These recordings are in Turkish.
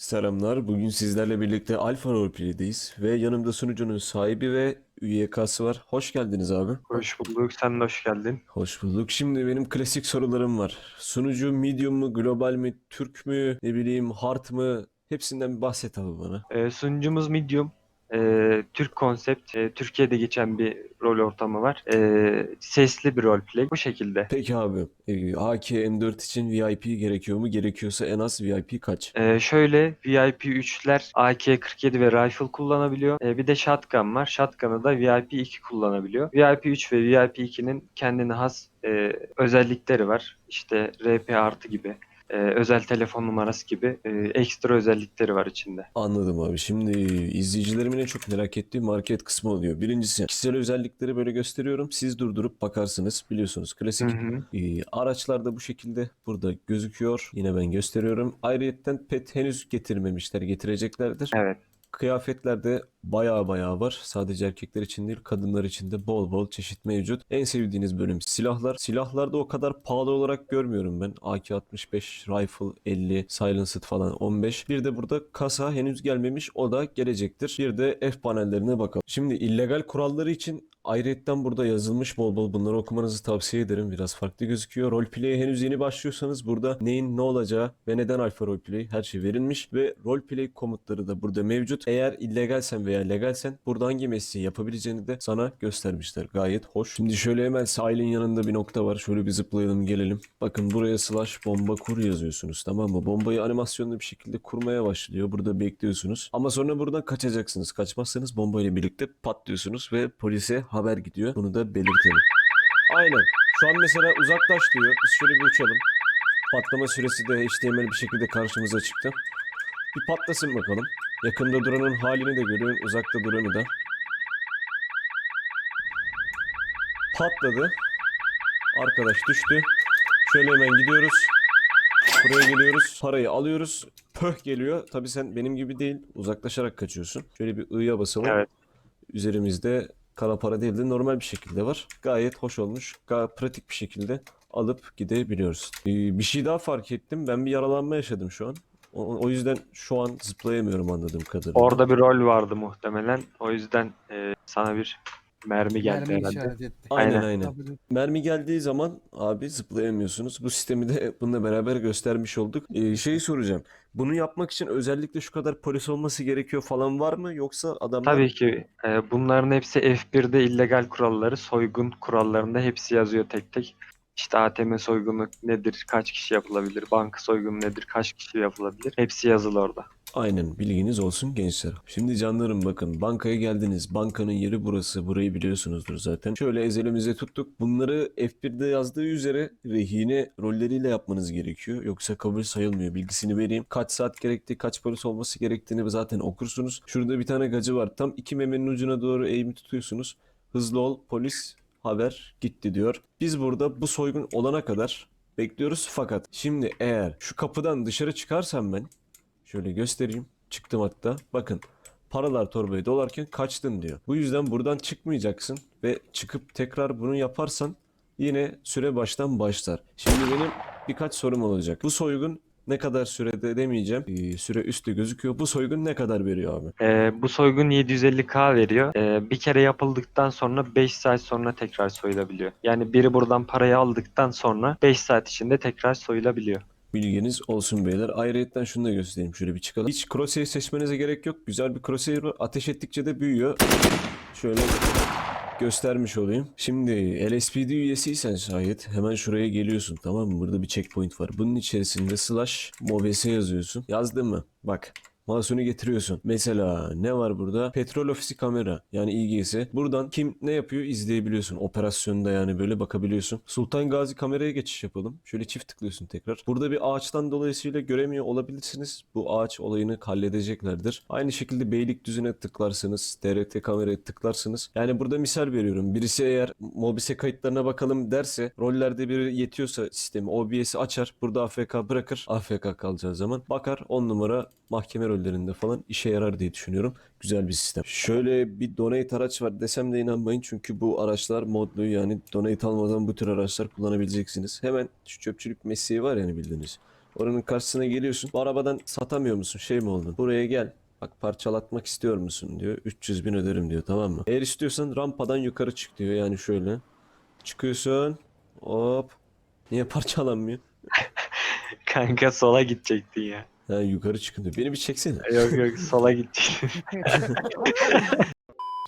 Selamlar. Bugün sizlerle birlikte Alfa Roleplay'deyiz ve yanımda sunucunun sahibi ve üyekası var. Hoş geldiniz abi. Hoş bulduk. Sen de hoş geldin. Hoş bulduk. Şimdi benim klasik sorularım var. Sunucu medium mu, global mi, Türk mü, ne bileyim hard mı? Hepsinden bir bahset abi bana. Ee, sunucumuz Medium. Ee, Türk konsept. Ee, Türkiye'de geçen bir rol ortamı var. Ee, sesli bir roleplay. Bu şekilde. Peki abi, e, AK M4 için VIP gerekiyor mu? Gerekiyorsa en az VIP kaç? Ee, şöyle VIP 3'ler AK-47 ve rifle kullanabiliyor. Ee, bir de shotgun var. Shotgun'ı da VIP 2 kullanabiliyor. VIP 3 ve VIP 2'nin kendine has e, özellikleri var. İşte RP artı gibi. E, özel telefon numarası gibi e, ekstra özellikleri var içinde. Anladım abi. Şimdi izleyicilerimin en çok merak ettiği market kısmı oluyor. Birincisi kişisel özellikleri böyle gösteriyorum. Siz durdurup bakarsınız. Biliyorsunuz klasik Hı hı. Ee, araçlar da bu şekilde burada gözüküyor. Yine ben gösteriyorum. Ayrıyetten pet henüz getirmemişler. Getireceklerdir. Evet. Kıyafetler de baya baya var. Sadece erkekler için değil kadınlar için de bol bol çeşit mevcut. En sevdiğiniz bölüm silahlar. Silahlarda o kadar pahalı olarak görmüyorum ben. AK-65, Rifle 50, Silenced falan 15. Bir de burada kasa henüz gelmemiş. O da gelecektir. Bir de F panellerine bakalım. Şimdi illegal kuralları için Ayrıyetten burada yazılmış bol bol bunları okumanızı tavsiye ederim. Biraz farklı gözüküyor. Roleplay'e henüz yeni başlıyorsanız burada neyin ne olacağı ve neden alfa roleplay her şey verilmiş ve roleplay komutları da burada mevcut. Eğer illegalsen veya legalsen burada hangi mesleği yapabileceğini de sana göstermişler. Gayet hoş. Şimdi şöyle hemen sahilin yanında bir nokta var. Şöyle bir zıplayalım gelelim. Bakın buraya slash bomba kur yazıyorsunuz tamam mı? Bombayı animasyonlu bir şekilde kurmaya başlıyor. Burada bekliyorsunuz. Ama sonra buradan kaçacaksınız. Kaçmazsanız bombayla birlikte patlıyorsunuz ve polise haber gidiyor. Bunu da belirtelim. Aynen. Şu an mesela uzaklaş diyor. Biz şöyle bir uçalım. Patlama süresi de HTML bir şekilde karşımıza çıktı. Bir patlasın bakalım. Yakında duranın halini de görüyorsun. Uzakta duranı da. Patladı. Arkadaş düştü. Şöyle hemen gidiyoruz. Buraya geliyoruz. Parayı alıyoruz. Pöh geliyor. Tabii sen benim gibi değil. Uzaklaşarak kaçıyorsun. Şöyle bir I'ya basalım. Evet. Üzerimizde kara para değil de normal bir şekilde var. Gayet hoş olmuş. Gayet pratik bir şekilde alıp gidebiliyoruz. Ee, bir şey daha fark ettim. Ben bir yaralanma yaşadım şu an. O, o yüzden şu an zıplayamıyorum anladığım kadarıyla. Orada bir rol vardı muhtemelen. O yüzden e, sana bir mermi geldi Mermi herhalde. işaret etti. Aynen Aynen. aynen. Tabii. Mermi geldiği zaman abi zıplayamıyorsunuz. Bu sistemi de bununla beraber göstermiş olduk. Ee, şeyi soracağım. Bunu yapmak için özellikle şu kadar polis olması gerekiyor falan var mı? Yoksa adamlar... Tabii ki e, bunların hepsi F1'de illegal kuralları, soygun kurallarında hepsi yazıyor tek tek. İşte ATM soygunu nedir, kaç kişi yapılabilir, banka soygunu nedir, kaç kişi yapılabilir. Hepsi yazılı orada. Aynen bilginiz olsun gençler. Şimdi canlarım bakın bankaya geldiniz. Bankanın yeri burası. Burayı biliyorsunuzdur zaten. Şöyle ezelimize tuttuk. Bunları F1'de yazdığı üzere rehine rolleriyle yapmanız gerekiyor. Yoksa kabul sayılmıyor. Bilgisini vereyim. Kaç saat gerektiği, kaç polis olması gerektiğini zaten okursunuz. Şurada bir tane gacı var. Tam iki memenin ucuna doğru eğimi tutuyorsunuz. Hızlı ol polis haber gitti diyor. Biz burada bu soygun olana kadar bekliyoruz fakat şimdi eğer şu kapıdan dışarı çıkarsam ben Şöyle göstereyim. Çıktım hatta. Bakın paralar torbaya dolarken kaçtın diyor. Bu yüzden buradan çıkmayacaksın ve çıkıp tekrar bunu yaparsan yine süre baştan başlar. Şimdi benim birkaç sorum olacak. Bu soygun ne kadar sürede demeyeceğim. Ee, süre üstte gözüküyor. Bu soygun ne kadar veriyor abi? E, bu soygun 750k veriyor. E, bir kere yapıldıktan sonra 5 saat sonra tekrar soyulabiliyor. Yani biri buradan parayı aldıktan sonra 5 saat içinde tekrar soyulabiliyor. Bilginiz olsun beyler. Ayrıyetten şunu da göstereyim. Şöyle bir çıkalım. Hiç crosshair seçmenize gerek yok. Güzel bir crosshair var. Ateş ettikçe de büyüyor. Şöyle göstermiş olayım. Şimdi LSPD üyesiysen şayet hemen şuraya geliyorsun tamam mı? Burada bir checkpoint var. Bunun içerisinde slash mobs yazıyorsun. Yazdın mı? Bak. Mouse'unu getiriyorsun. Mesela ne var burada? Petrol ofisi kamera yani İGS. Buradan kim ne yapıyor izleyebiliyorsun. Operasyonda yani böyle bakabiliyorsun. Sultan Gazi kameraya geçiş yapalım. Şöyle çift tıklıyorsun tekrar. Burada bir ağaçtan dolayısıyla göremiyor olabilirsiniz. Bu ağaç olayını halledeceklerdir. Aynı şekilde Beylikdüzü'ne tıklarsınız. TRT kameraya tıklarsınız. Yani burada misal veriyorum. Birisi eğer Mobise kayıtlarına bakalım derse rollerde biri yetiyorsa sistemi OBS'i açar. Burada AFK bırakır. AFK kalacağı zaman bakar 10 numara mahkeme rollerinde falan işe yarar diye düşünüyorum. Güzel bir sistem. Şöyle bir donate araç var desem de inanmayın çünkü bu araçlar modlu yani donate almadan bu tür araçlar kullanabileceksiniz. Hemen şu çöpçülük mesleği var yani bildiğiniz. Oranın karşısına geliyorsun. Bu arabadan satamıyor musun? Şey mi oldun? Buraya gel. Bak parçalatmak istiyor musun diyor. 300 bin öderim diyor tamam mı? Eğer istiyorsan rampadan yukarı çık diyor. Yani şöyle. Çıkıyorsun. Hop. Niye parçalanmıyor? Kanka sola gidecektin ya. Ha, yukarı çıkın. Beni bir çeksene. Yok yok sola gidecektin.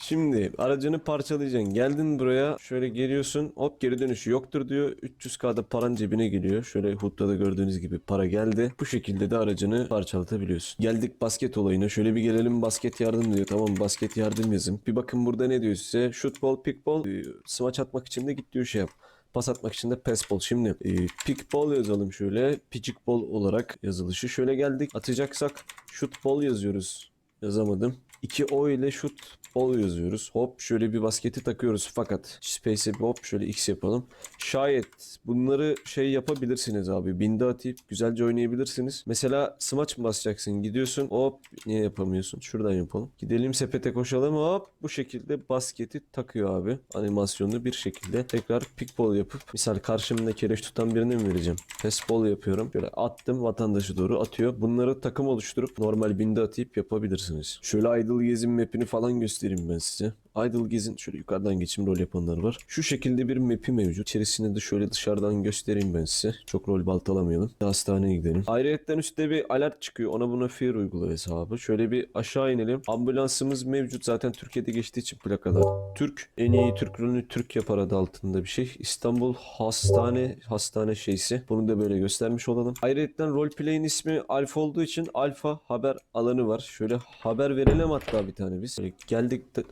Şimdi aracını parçalayacaksın. Geldin buraya şöyle geliyorsun. Hop geri dönüşü yoktur diyor. 300k'da paran cebine geliyor. Şöyle HUD'da da gördüğünüz gibi para geldi. Bu şekilde de aracını parçalatabiliyorsun. Geldik basket olayına. Şöyle bir gelelim basket yardım diyor. Tamam basket yardım yazın. Bir bakın burada ne diyor size? Shoot ball, pick ball. Ee, Smaç atmak için de git diyor şey yap. Pas atmak için de ball. Şimdi e, pick yazalım şöyle. Picik olarak yazılışı. Şöyle geldik. Atacaksak shoot yazıyoruz. Yazamadım. 2 O ile shoot ball yazıyoruz. Hop şöyle bir basketi takıyoruz fakat space'e bir hop şöyle X yapalım. Şayet bunları şey yapabilirsiniz abi. Binde atıp güzelce oynayabilirsiniz. Mesela smaç mı basacaksın? Gidiyorsun hop niye yapamıyorsun? Şuradan yapalım. Gidelim sepete koşalım hop bu şekilde basketi takıyor abi. Animasyonlu bir şekilde tekrar pick ball yapıp misal karşımda kereç tutan birine mi vereceğim? Pass ball yapıyorum. Şöyle attım vatandaşı doğru atıyor. Bunları takım oluşturup normal binde atıp yapabilirsiniz. Şöyle Idle Gez'in map'ini falan göstereyim ben size. Idle Gez'in şöyle yukarıdan geçim rol yapanlar var. Şu şekilde bir map'i mevcut. İçerisini de şöyle dışarıdan göstereyim ben size. Çok rol baltalamayalım. Hastaneye gidelim. Ayrıyetten üstte bir alert çıkıyor. Ona buna fear uygula hesabı. Şöyle bir aşağı inelim. Ambulansımız mevcut. Zaten Türkiye'de geçtiği için plakalar. Türk. En iyi Türk rolünü Türk yapar adı altında bir şey. İstanbul Hastane Hastane şeysi. Bunu da böyle göstermiş olalım. Ayrıyetten roleplay'in ismi Alfa olduğu için Alfa haber alanı var. Şöyle haber verelim hatta bir tane biz. Şöyle geldik de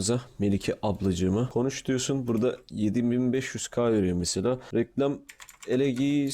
ablamıza, Melike ablacığıma. Konuş diyorsun. Burada 7500k veriyor mesela. Reklam Elegi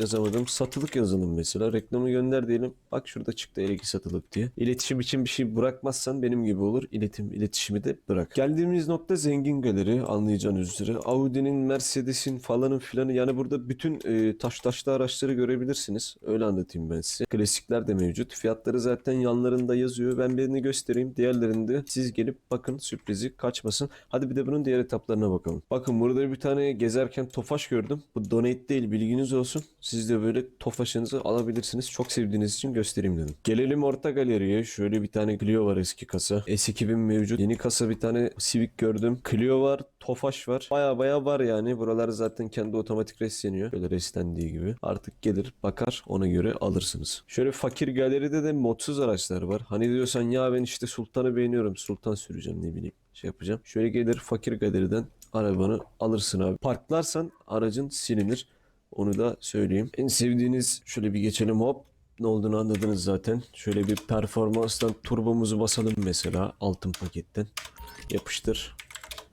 yazamadım. Satılık yazalım mesela. Reklamı gönder diyelim. Bak şurada çıktı Elegi satılık diye. İletişim için bir şey bırakmazsan benim gibi olur. İletim, iletişimi de bırak. Geldiğimiz nokta zengin galeri anlayacağınız üzere. Audi'nin, Mercedes'in falanın filanı yani burada bütün e, taş taşlı araçları görebilirsiniz. Öyle anlatayım ben size. Klasikler de mevcut. Fiyatları zaten yanlarında yazıyor. Ben birini göstereyim. Diğerlerini de siz gelip bakın sürprizi kaçmasın. Hadi bir de bunun diğer etaplarına bakalım. Bakın burada bir tane gezerken tofaş gördüm. Bu donate değil bilginiz olsun. Siz de böyle tofaşınızı alabilirsiniz. Çok sevdiğiniz için göstereyim dedim. Gelelim orta galeriye. Şöyle bir tane Clio var eski kasa. S2000 mevcut. Yeni kasa bir tane Civic gördüm. Clio var. Tofaş var. Baya baya var yani. Buralar zaten kendi otomatik resleniyor. Böyle reslendiği gibi. Artık gelir bakar ona göre alırsınız. Şöyle fakir galeride de modsuz araçlar var. Hani diyorsan ya ben işte Sultan'ı beğeniyorum. Sultan süreceğim ne bileyim şey yapacağım. Şöyle gelir fakir galeriden arabanı alırsın abi. Parklarsan aracın silinir. Onu da söyleyeyim. En sevdiğiniz şöyle bir geçelim hop. Ne olduğunu anladınız zaten. Şöyle bir performanstan turbomuzu basalım mesela altın paketten. Yapıştır.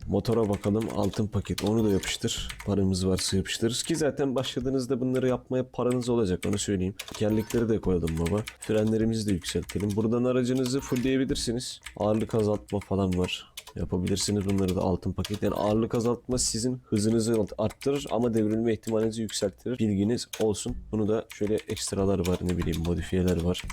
Motora bakalım altın paket onu da yapıştır. Paramız varsa yapıştırırız ki zaten başladığınızda bunları yapmaya paranız olacak onu söyleyeyim. Tekerlekleri de koyalım baba. Frenlerimizi de yükseltelim. Buradan aracınızı fullleyebilirsiniz. Ağırlık azaltma falan var. Yapabilirsiniz bunları da altın paket. Yani ağırlık azaltma sizin hızınızı arttırır ama devrilme ihtimalinizi yükseltir. Bilginiz olsun. Bunu da şöyle ekstralar var ne bileyim modifiyeler var.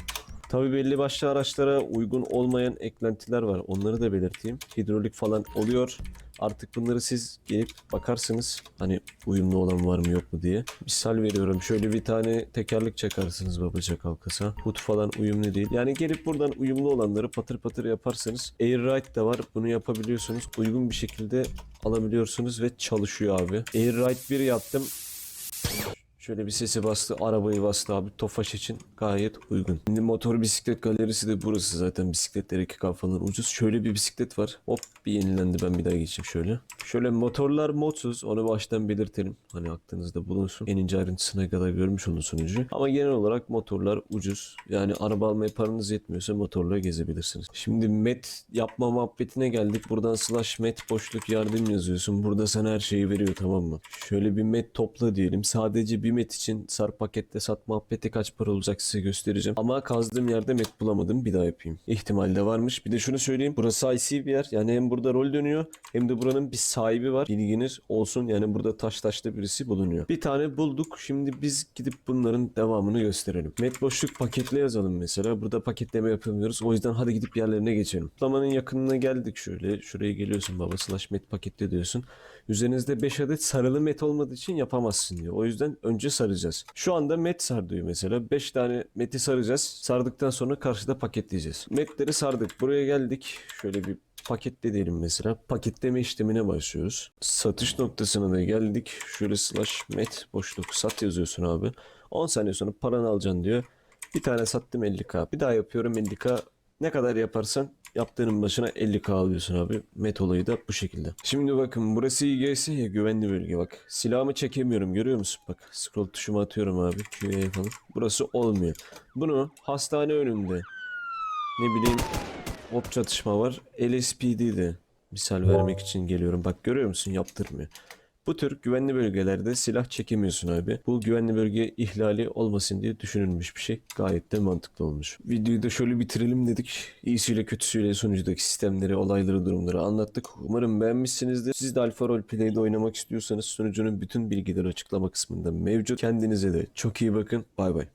Tabii belli başlı araçlara uygun olmayan eklentiler var. Onları da belirteyim. Hidrolik falan oluyor. Artık bunları siz gelip bakarsınız. Hani uyumlu olan var mı yok mu diye. Misal veriyorum. Şöyle bir tane tekerlek çakarsınız baba çakal kasa. Hut falan uyumlu değil. Yani gelip buradan uyumlu olanları patır patır yaparsanız. Airride de var. Bunu yapabiliyorsunuz. Uygun bir şekilde alabiliyorsunuz ve çalışıyor abi. Airride 1 yaptım. Şöyle bir sesi bastı, arabayı bastı abi. Tofaş için gayet uygun. Şimdi motor bisiklet galerisi de burası zaten. Bisikletler 2K falan ucuz. Şöyle bir bisiklet var. Hop bir yenilendi ben bir daha geçeyim şöyle. Şöyle motorlar modsuz. Onu baştan belirtelim. Hani aklınızda bulunsun. En ince ayrıntısına kadar görmüş olun. Ama genel olarak motorlar ucuz. Yani araba almaya paranız yetmiyorsa motorla gezebilirsiniz. Şimdi met yapma muhabbetine geldik. Buradan slash met boşluk yardım yazıyorsun. Burada sana her şeyi veriyor tamam mı? Şöyle bir met topla diyelim. Sadece bir met için sar pakette sat muhabbeti kaç para olacak size göstereceğim. Ama kazdığım yerde met bulamadım. Bir daha yapayım. İhtimal de varmış. Bir de şunu söyleyeyim. Burası IC bir yer. Yani hem burada rol dönüyor hem de buranın bir sahibi var. Bilginiz olsun. Yani burada taş taşta birisi bulunuyor. Bir tane bulduk. Şimdi biz gidip bunların devamını gösterelim. Met boşluk paketle yazalım mesela. Burada paketleme yapamıyoruz. O yüzden hadi gidip yerlerine geçelim. Toplamanın yakınına geldik şöyle. Şuraya geliyorsun baba slash met paketle diyorsun. Üzerinizde 5 adet sarılı met olmadığı için yapamazsın diyor. O yüzden önce saracağız. Şu anda met sar diyor mesela. 5 tane meti saracağız. Sardıktan sonra karşıda paketleyeceğiz. Metleri sardık. Buraya geldik. Şöyle bir paketle diyelim mesela. Paketleme işlemine başlıyoruz. Satış noktasına da geldik. Şöyle slash met boşluk sat yazıyorsun abi. 10 saniye sonra paranı alacaksın diyor. Bir tane sattım 50k. Bir daha yapıyorum 50k. Ne kadar yaparsan yaptığının başına 50k alıyorsun abi. Met olayı da bu şekilde. Şimdi bakın burası IGS ya güvenli bölge bak. Silahımı çekemiyorum görüyor musun? Bak scroll tuşumu atıyorum abi. Q'ya falan. Burası olmuyor. Bunu hastane önünde ne bileyim hop çatışma var. LSPD'de misal vermek için geliyorum. Bak görüyor musun yaptırmıyor. Bu tür güvenli bölgelerde silah çekemiyorsun abi. Bu güvenli bölge ihlali olmasın diye düşünülmüş bir şey. Gayet de mantıklı olmuş. Videoyu da şöyle bitirelim dedik. İyisiyle kötüsüyle sunucudaki sistemleri, olayları, durumları anlattık. Umarım beğenmişsinizdir. Siz de Alfa Roleplay'de oynamak istiyorsanız sunucunun bütün bilgileri açıklama kısmında mevcut. Kendinize de çok iyi bakın. Bay bay.